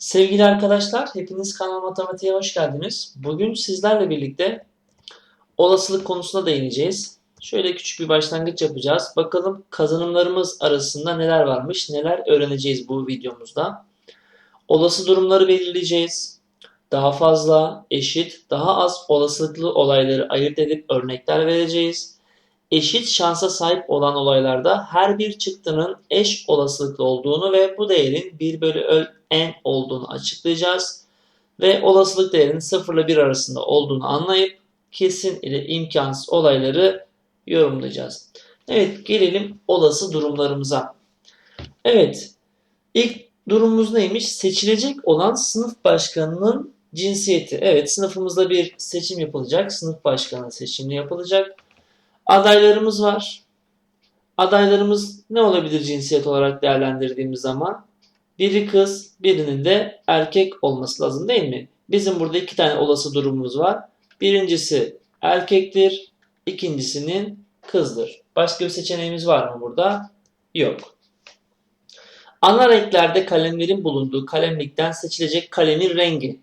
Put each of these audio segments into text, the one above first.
Sevgili arkadaşlar, hepiniz kanal matematiğe hoş geldiniz. Bugün sizlerle birlikte olasılık konusuna değineceğiz. Şöyle küçük bir başlangıç yapacağız. Bakalım kazanımlarımız arasında neler varmış, neler öğreneceğiz bu videomuzda. Olası durumları belirleyeceğiz. Daha fazla, eşit, daha az olasılıklı olayları ayırt edip örnekler vereceğiz. Eşit şansa sahip olan olaylarda her bir çıktının eş olasılıklı olduğunu ve bu değerin 1 bölü n olduğunu açıklayacağız. Ve olasılık değerinin 0 ile 1 arasında olduğunu anlayıp kesin ile imkansız olayları yorumlayacağız. Evet gelelim olası durumlarımıza. Evet ilk durumumuz neymiş? Seçilecek olan sınıf başkanının cinsiyeti. Evet sınıfımızda bir seçim yapılacak. Sınıf başkanı seçimi yapılacak. Adaylarımız var. Adaylarımız ne olabilir cinsiyet olarak değerlendirdiğimiz zaman? Biri kız, birinin de erkek olması lazım değil mi? Bizim burada iki tane olası durumumuz var. Birincisi erkektir, ikincisinin kızdır. Başka bir seçeneğimiz var mı burada? Yok. Ana renklerde kalemlerin bulunduğu kalemlikten seçilecek kalemin rengi.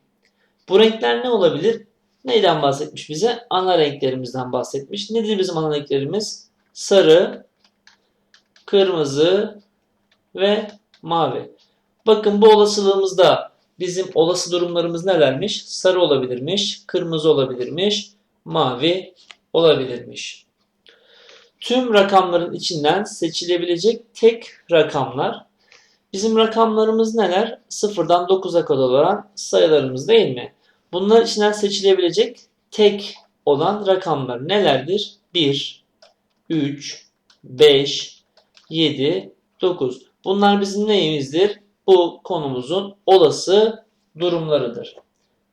Bu renkler ne olabilir? Neyden bahsetmiş bize? Ana renklerimizden bahsetmiş. Nedir bizim ana renklerimiz? Sarı, kırmızı ve mavi. Bakın bu olasılığımızda bizim olası durumlarımız nelermiş? Sarı olabilirmiş, kırmızı olabilirmiş, mavi olabilirmiş. Tüm rakamların içinden seçilebilecek tek rakamlar. Bizim rakamlarımız neler? Sıfırdan 9'a kadar olan sayılarımız değil mi? Bunlar içinden seçilebilecek tek olan rakamlar nelerdir? 1, 3, 5, 7, 9. Bunlar bizim neyimizdir? Bu konumuzun olası durumlarıdır.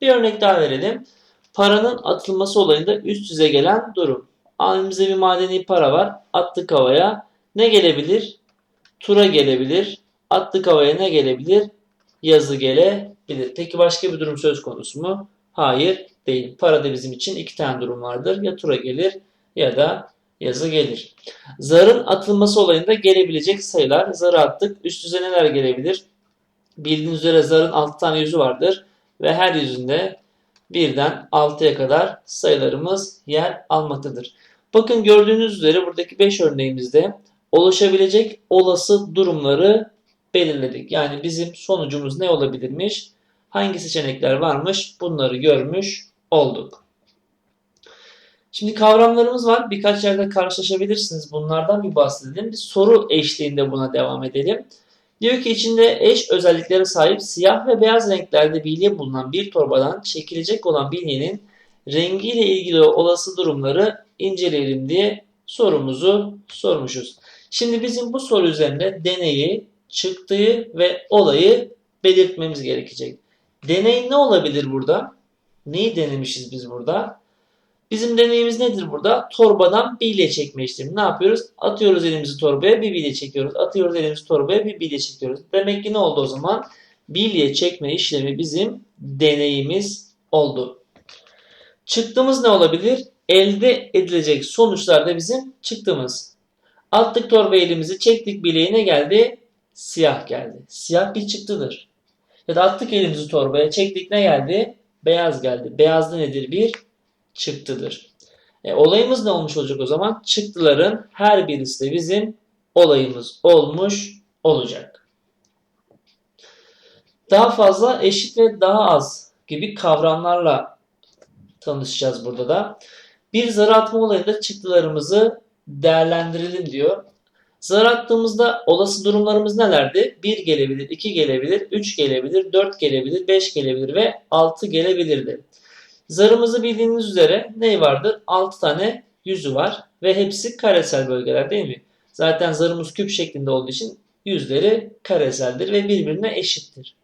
Bir örnek daha verelim. Paranın atılması olayında üst yüze gelen durum. Elimizde bir madeni para var. Attık havaya. Ne gelebilir? Tura gelebilir. Attık havaya ne gelebilir? Yazı gelebilir. Peki başka bir durum söz konusu mu? Hayır değil. Parada bizim için iki tane durum vardır. Ya tura gelir ya da yazı gelir. Zarın atılması olayında gelebilecek sayılar. Zarı attık. Üst yüze neler gelebilir? Bildiğiniz üzere zarın 6 tane yüzü vardır. Ve her yüzünde birden 6'ya kadar sayılarımız yer almaktadır. Bakın gördüğünüz üzere buradaki 5 örneğimizde oluşabilecek olası durumları belirledik. Yani bizim sonucumuz ne olabilirmiş? Hangi seçenekler varmış? Bunları görmüş olduk. Şimdi kavramlarımız var. Birkaç yerde karşılaşabilirsiniz. Bunlardan bir bahsedelim. Bir soru eşliğinde buna devam edelim. Diyor ki içinde eş özelliklere sahip siyah ve beyaz renklerde bilye bulunan bir torbadan çekilecek olan bilyenin rengiyle ilgili olası durumları inceleyelim diye sorumuzu sormuşuz. Şimdi bizim bu soru üzerinde deneyi, çıktığı ve olayı belirtmemiz gerekecek. Deney ne olabilir burada? Neyi denemişiz biz burada? Bizim deneyimiz nedir burada? Torbadan bilye çekme işlemi. Ne yapıyoruz? Atıyoruz elimizi torbaya bir bilye çekiyoruz. Atıyoruz elimizi torbaya bir bilye çekiyoruz. Demek ki ne oldu o zaman? Bilye çekme işlemi bizim deneyimiz oldu. Çıktığımız ne olabilir? Elde edilecek sonuçlarda bizim çıktığımız. Attık torba elimizi çektik bileğine ne geldi? Siyah geldi. Siyah bir çıktıdır. Ya da attık elimizi torbaya çektik ne geldi? Beyaz geldi. Beyaz da nedir? Bir çıktıdır. E, olayımız ne olmuş olacak o zaman? Çıktıların her birisi de bizim olayımız olmuş olacak. Daha fazla eşit ve daha az gibi kavramlarla tanışacağız burada da. Bir zar atma olayında çıktılarımızı değerlendirelim diyor. Zar attığımızda olası durumlarımız nelerdi? 1 gelebilir, 2 gelebilir, 3 gelebilir, 4 gelebilir, 5 gelebilir ve 6 gelebilirdi. Zarımızı bildiğiniz üzere ne vardır? 6 tane yüzü var ve hepsi karesel bölgeler değil mi? Zaten zarımız küp şeklinde olduğu için yüzleri kareseldir ve birbirine eşittir.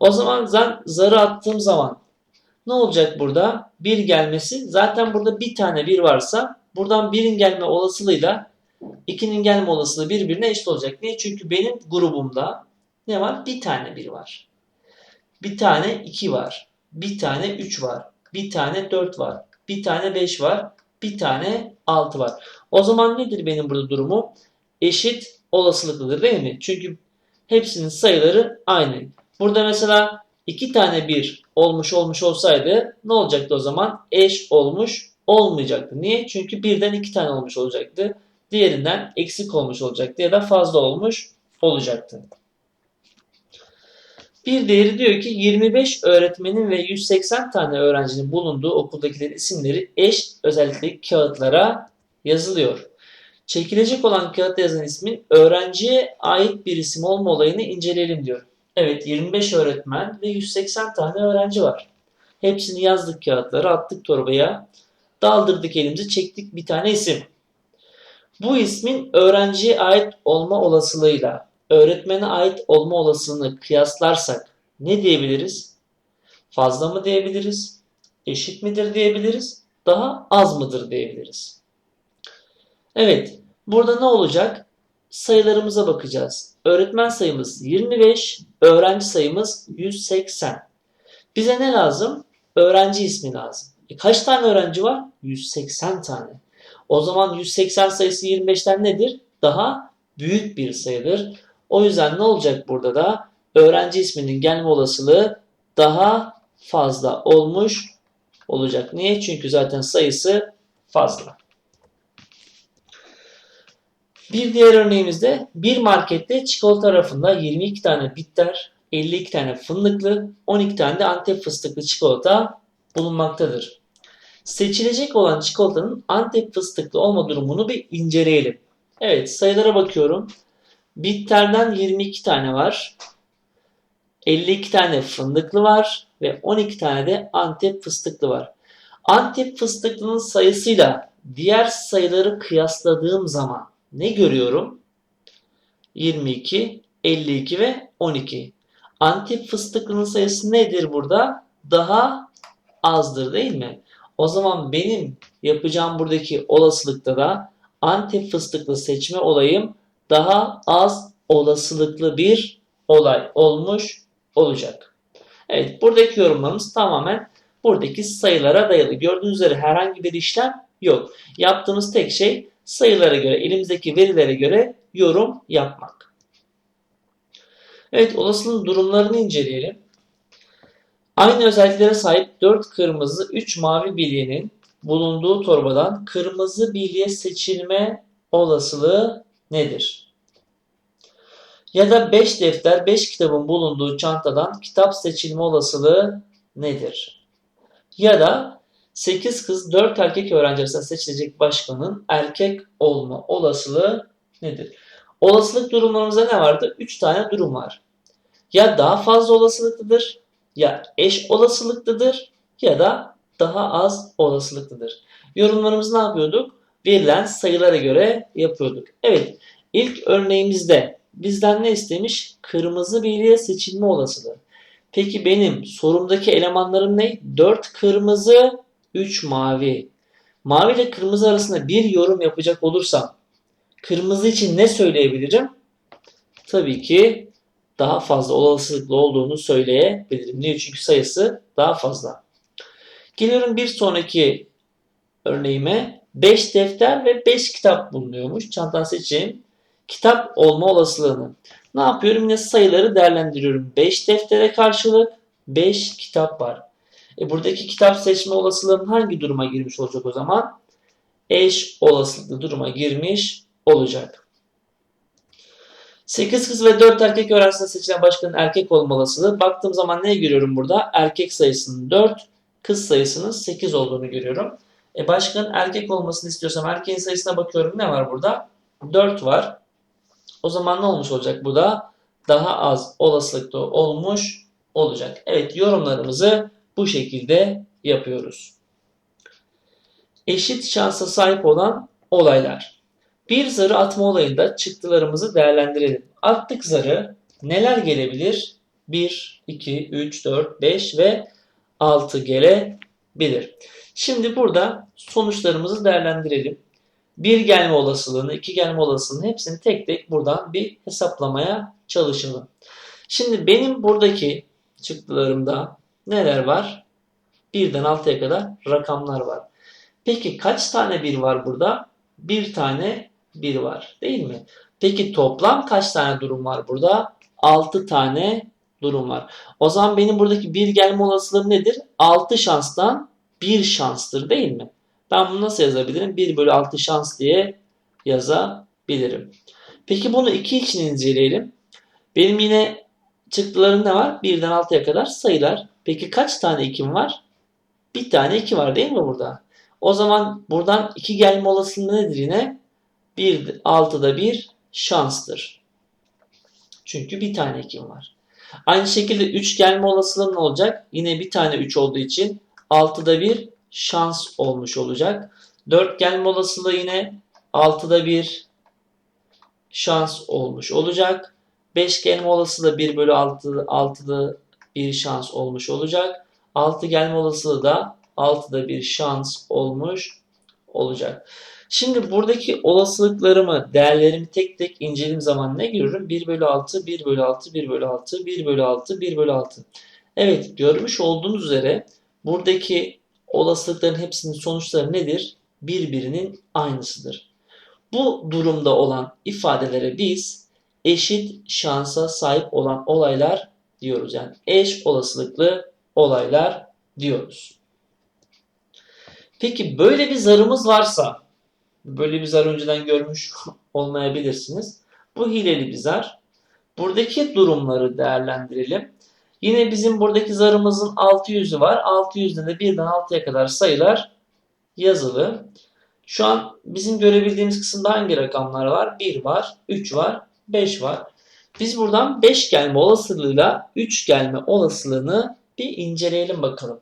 O zaman zar, zarı attığım zaman ne olacak burada? 1 gelmesi zaten burada bir tane 1 varsa buradan 1'in gelme olasılığıyla 2'nin gelme olasılığı birbirine eşit olacak. Niye? Çünkü benim grubumda ne var? Bir tane 1 var. Bir tane 2 var. Bir tane 3 var. Bir tane 4 var. Bir tane 5 var. Bir tane 6 var. O zaman nedir benim burada durumum? Eşit olasılıklıdır değil mi? Çünkü hepsinin sayıları aynı. Burada mesela iki tane bir olmuş olmuş olsaydı ne olacaktı o zaman? Eş olmuş olmayacaktı. Niye? Çünkü birden iki tane olmuş olacaktı. Diğerinden eksik olmuş olacaktı ya da fazla olmuş olacaktı. Bir değeri diyor ki 25 öğretmenin ve 180 tane öğrencinin bulunduğu okuldakilerin isimleri eş özellikle kağıtlara yazılıyor. Çekilecek olan kağıtta yazan ismin öğrenciye ait bir isim olma olayını inceleyelim diyor. Evet 25 öğretmen ve 180 tane öğrenci var. Hepsini yazdık kağıtlara attık torbaya. Daldırdık elimizi çektik bir tane isim. Bu ismin öğrenciye ait olma olasılığıyla öğretmene ait olma olasılığını kıyaslarsak ne diyebiliriz? Fazla mı diyebiliriz? Eşit midir diyebiliriz? Daha az mıdır diyebiliriz. Evet, burada ne olacak? Sayılarımıza bakacağız. Öğretmen sayımız 25, öğrenci sayımız 180. Bize ne lazım? Öğrenci ismi lazım. E kaç tane öğrenci var? 180 tane. O zaman 180 sayısı 25'ten nedir? Daha büyük bir sayıdır. O yüzden ne olacak burada da? Öğrenci isminin gelme olasılığı daha fazla olmuş olacak. Niye? Çünkü zaten sayısı fazla. Bir diğer örneğimizde bir markette çikolata rafında 22 tane bitter, 52 tane fındıklı, 12 tane de antep fıstıklı çikolata bulunmaktadır. Seçilecek olan çikolatanın antep fıstıklı olma durumunu bir inceleyelim. Evet sayılara bakıyorum. Bitterden 22 tane var. 52 tane fındıklı var ve 12 tane de antep fıstıklı var. Antep fıstıklının sayısıyla diğer sayıları kıyasladığım zaman ne görüyorum? 22, 52 ve 12. Antep fıstıklının sayısı nedir burada? Daha azdır değil mi? O zaman benim yapacağım buradaki olasılıkta da Antep fıstıklı seçme olayım daha az olasılıklı bir olay olmuş olacak. Evet buradaki yorumlarımız tamamen buradaki sayılara dayalı. Gördüğünüz üzere herhangi bir işlem yok. Yaptığımız tek şey sayılara göre, elimizdeki verilere göre yorum yapmak. Evet olasılığın durumlarını inceleyelim. Aynı özelliklere sahip 4 kırmızı 3 mavi bilyenin bulunduğu torbadan kırmızı bilye seçilme olasılığı nedir? Ya da 5 defter 5 kitabın bulunduğu çantadan kitap seçilme olasılığı nedir? Ya da 8 kız 4 erkek öğrenci arasında seçilecek başkanın erkek olma olasılığı nedir? Olasılık durumlarımızda ne vardı? 3 tane durum var. Ya daha fazla olasılıklıdır, ya eş olasılıklıdır ya da daha az olasılıklıdır. Yorumlarımızı ne yapıyorduk? Verilen sayılara göre yapıyorduk. Evet, ilk örneğimizde bizden ne istemiş? Kırmızı bilye seçilme olasılığı. Peki benim sorumdaki elemanlarım ne? 4 kırmızı, 3 mavi. Mavi ile kırmızı arasında bir yorum yapacak olursam kırmızı için ne söyleyebilirim? Tabii ki daha fazla olasılıklı olduğunu söyleyebilirim. Niye? Çünkü sayısı daha fazla. Geliyorum bir sonraki örneğime. 5 defter ve 5 kitap bulunuyormuş. Çantadan seçeyim. Kitap olma olasılığını. Ne yapıyorum? Yine sayıları değerlendiriyorum. 5 deftere karşılık 5 kitap var. E buradaki kitap seçme olasılığım hangi duruma girmiş olacak o zaman? Eş olasılıklı duruma girmiş olacak. 8 kız ve 4 erkek öğrencisine seçilen başkanın erkek olma. Baktığım zaman ne görüyorum burada? Erkek sayısının 4, kız sayısının 8 olduğunu görüyorum. E başkanın erkek olmasını istiyorsam erkeğin sayısına bakıyorum. Ne var burada? 4 var. O zaman ne olmuş olacak bu da? Daha az olasılıkta olmuş olacak. Evet yorumlarımızı bu şekilde yapıyoruz. Eşit şansa sahip olan olaylar. Bir zarı atma olayında çıktılarımızı değerlendirelim. Attık zarı neler gelebilir? 1, 2, 3, 4, 5 ve 6 gelebilir. Şimdi burada sonuçlarımızı değerlendirelim. Bir gelme olasılığını, iki gelme olasılığını hepsini tek tek buradan bir hesaplamaya çalışalım. Şimdi benim buradaki çıktılarımda neler var? Birden 6'ya kadar rakamlar var. Peki kaç tane bir var burada? Bir tane bir var değil mi? Peki toplam kaç tane durum var burada? 6 tane durum var. O zaman benim buradaki bir gelme olasılığım nedir? 6 şanstan 1 şanstır değil mi? Ben bunu nasıl yazabilirim? 1 bölü 6 şans diye yazabilirim. Peki bunu 2 için inceleyelim. Benim yine çıktılarım ne var? 1'den 6'ya kadar sayılar. Peki kaç tane 2'm var? Bir tane 2 var değil mi burada? O zaman buradan 2 gelme olasılığı nedir yine? 1, 6'da 1 şanstır. Çünkü bir tane 2'm var. Aynı şekilde 3 gelme olasılığı ne olacak? Yine bir tane 3 olduğu için 6'da 1 şans olmuş olacak. 4 gelme olasılığı yine 6'da 1 şans olmuş olacak. 5 gelme olasılığı 1 bölü 6, 6'da 1 şans olmuş olacak. 6 gelme olasılığı da 6'da bir şans olmuş olacak. Şimdi buradaki olasılıklarımı, değerlerimi tek tek incelediğim zaman ne görürüm? 1 bölü 6, 1 bölü 6, 1 bölü 6, 1 bölü 6, 1 bölü 6. Evet görmüş olduğunuz üzere buradaki olasılıkların hepsinin sonuçları nedir? Birbirinin aynısıdır. Bu durumda olan ifadelere biz eşit şansa sahip olan olaylar diyoruz. Yani eş olasılıklı olaylar diyoruz. Peki böyle bir zarımız varsa, böyle bir zar önceden görmüş olmayabilirsiniz. Bu hileli bir zar. Buradaki durumları değerlendirelim. Yine bizim buradaki zarımızın 600'ü var. 600'de de 1'den 6'ya kadar sayılar yazılı. Şu an bizim görebildiğimiz kısımda hangi rakamlar var? 1 var, 3 var, 5 var. Biz buradan 5 gelme olasılığıyla 3 gelme olasılığını bir inceleyelim bakalım.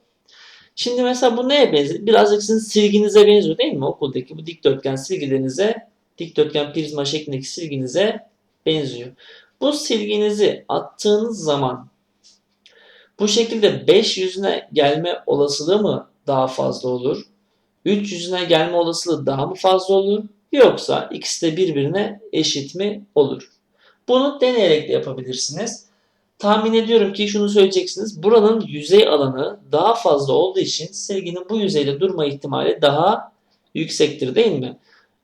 Şimdi mesela bu neye benziyor? Birazcık sizin silginize benziyor değil mi? Okuldaki bu dikdörtgen silgilerinize, dikdörtgen prizma şeklindeki silginize benziyor. Bu silginizi attığınız zaman bu şekilde 5 yüzüne gelme olasılığı mı daha fazla olur? 3 yüzüne gelme olasılığı daha mı fazla olur? Yoksa ikisi de birbirine eşit mi olur? Bunu deneyerek de yapabilirsiniz. Tahmin ediyorum ki şunu söyleyeceksiniz. Buranın yüzey alanı daha fazla olduğu için silginin bu yüzeyde durma ihtimali daha yüksektir değil mi?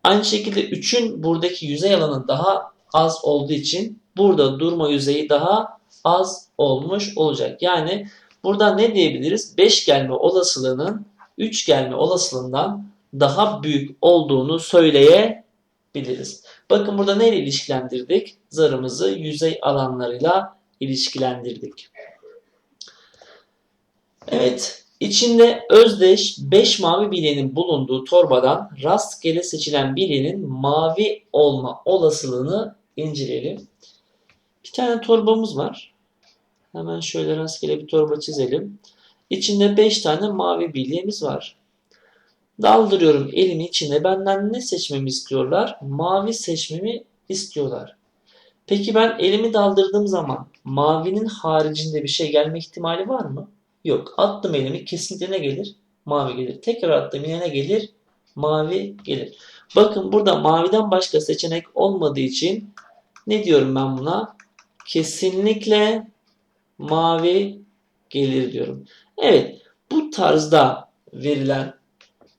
Aynı şekilde 3'ün buradaki yüzey alanı daha az olduğu için burada durma yüzeyi daha az olmuş olacak. Yani burada ne diyebiliriz? 5 gelme olasılığının 3 gelme olasılığından daha büyük olduğunu söyleyebiliriz. Bakın burada neyle ilişkilendirdik? Zarımızı yüzey alanlarıyla ilişkilendirdik. Evet, içinde özdeş 5 mavi bilyenin bulunduğu torbadan rastgele seçilen bilyenin mavi olma olasılığını inceleyelim. Bir tane torbamız var. Hemen şöyle rastgele bir torba çizelim. İçinde 5 tane mavi bilyemiz var. Daldırıyorum elimin içine. Benden ne seçmemi istiyorlar? Mavi seçmemi istiyorlar. Peki ben elimi daldırdığım zaman mavinin haricinde bir şey gelme ihtimali var mı? Yok. Attım elimi kesinlikle ne gelir? Mavi gelir. Tekrar attım yine ne gelir? Mavi gelir. Bakın burada maviden başka seçenek olmadığı için ne diyorum ben buna? Kesinlikle mavi gelir diyorum. Evet bu tarzda verilen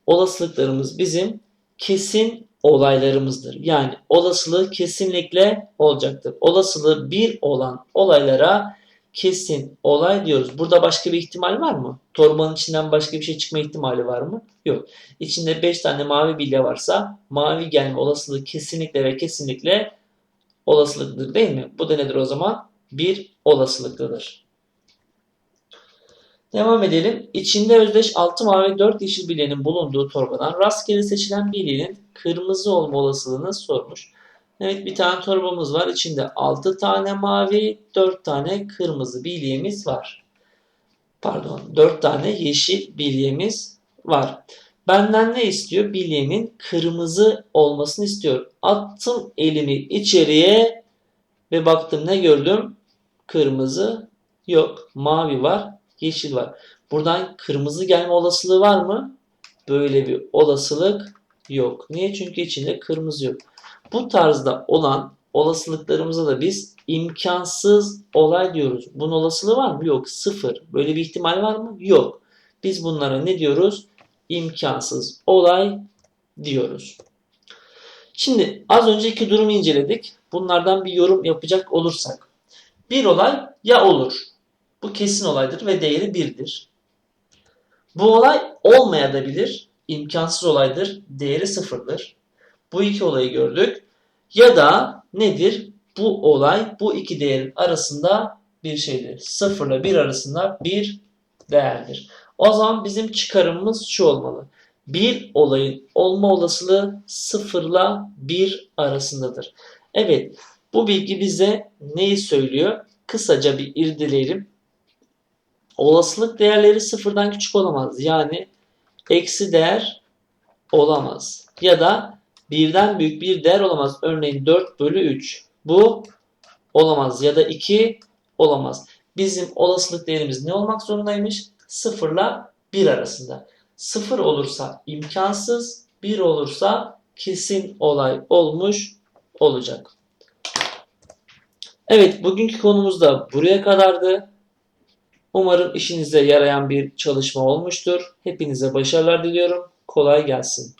olasılıklarımız bizim kesin olaylarımızdır. Yani olasılığı kesinlikle olacaktır. Olasılığı bir olan olaylara kesin olay diyoruz. Burada başka bir ihtimal var mı? Torbanın içinden başka bir şey çıkma ihtimali var mı? Yok. İçinde 5 tane mavi bilye varsa mavi gelme olasılığı kesinlikle ve kesinlikle olasılıktır değil mi? Bu da nedir o zaman? Bir olasılıktadır. Devam edelim. İçinde özdeş 6 mavi 4 yeşil bilyenin bulunduğu torbadan rastgele seçilen bilyenin kırmızı olma olasılığını sormuş. Evet bir tane torbamız var. İçinde 6 tane mavi 4 tane kırmızı bilyemiz var. Pardon 4 tane yeşil bilyemiz var. Benden ne istiyor? Bilyemin kırmızı olmasını istiyor. Attım elimi içeriye ve baktım ne gördüm? Kırmızı yok. Mavi var yeşil var. Buradan kırmızı gelme olasılığı var mı? Böyle bir olasılık yok. Niye? Çünkü içinde kırmızı yok. Bu tarzda olan olasılıklarımıza da biz imkansız olay diyoruz. Bunun olasılığı var mı? Yok. Sıfır. Böyle bir ihtimal var mı? Yok. Biz bunlara ne diyoruz? İmkansız olay diyoruz. Şimdi az önceki durumu inceledik. Bunlardan bir yorum yapacak olursak. bir olay ya olur. Bu kesin olaydır ve değeri 1'dir. Bu olay olmayabilir. imkansız olaydır. Değeri 0'dır. Bu iki olayı gördük. Ya da nedir? Bu olay bu iki değerin arasında bir şeydir. 0 ile 1 arasında bir değerdir. O zaman bizim çıkarımımız şu olmalı. Bir olayın olma olasılığı 0 ile 1 arasındadır. Evet, bu bilgi bize neyi söylüyor? Kısaca bir irdeleyelim. Olasılık değerleri sıfırdan küçük olamaz. Yani eksi değer olamaz. Ya da birden büyük bir değer olamaz. Örneğin 4 bölü 3. Bu olamaz. Ya da 2 olamaz. Bizim olasılık değerimiz ne olmak zorundaymış? 0 ile 1 arasında. 0 olursa imkansız, 1 olursa kesin olay olmuş olacak. Evet, bugünkü konumuz da buraya kadardı. Umarım işinize yarayan bir çalışma olmuştur. Hepinize başarılar diliyorum. Kolay gelsin.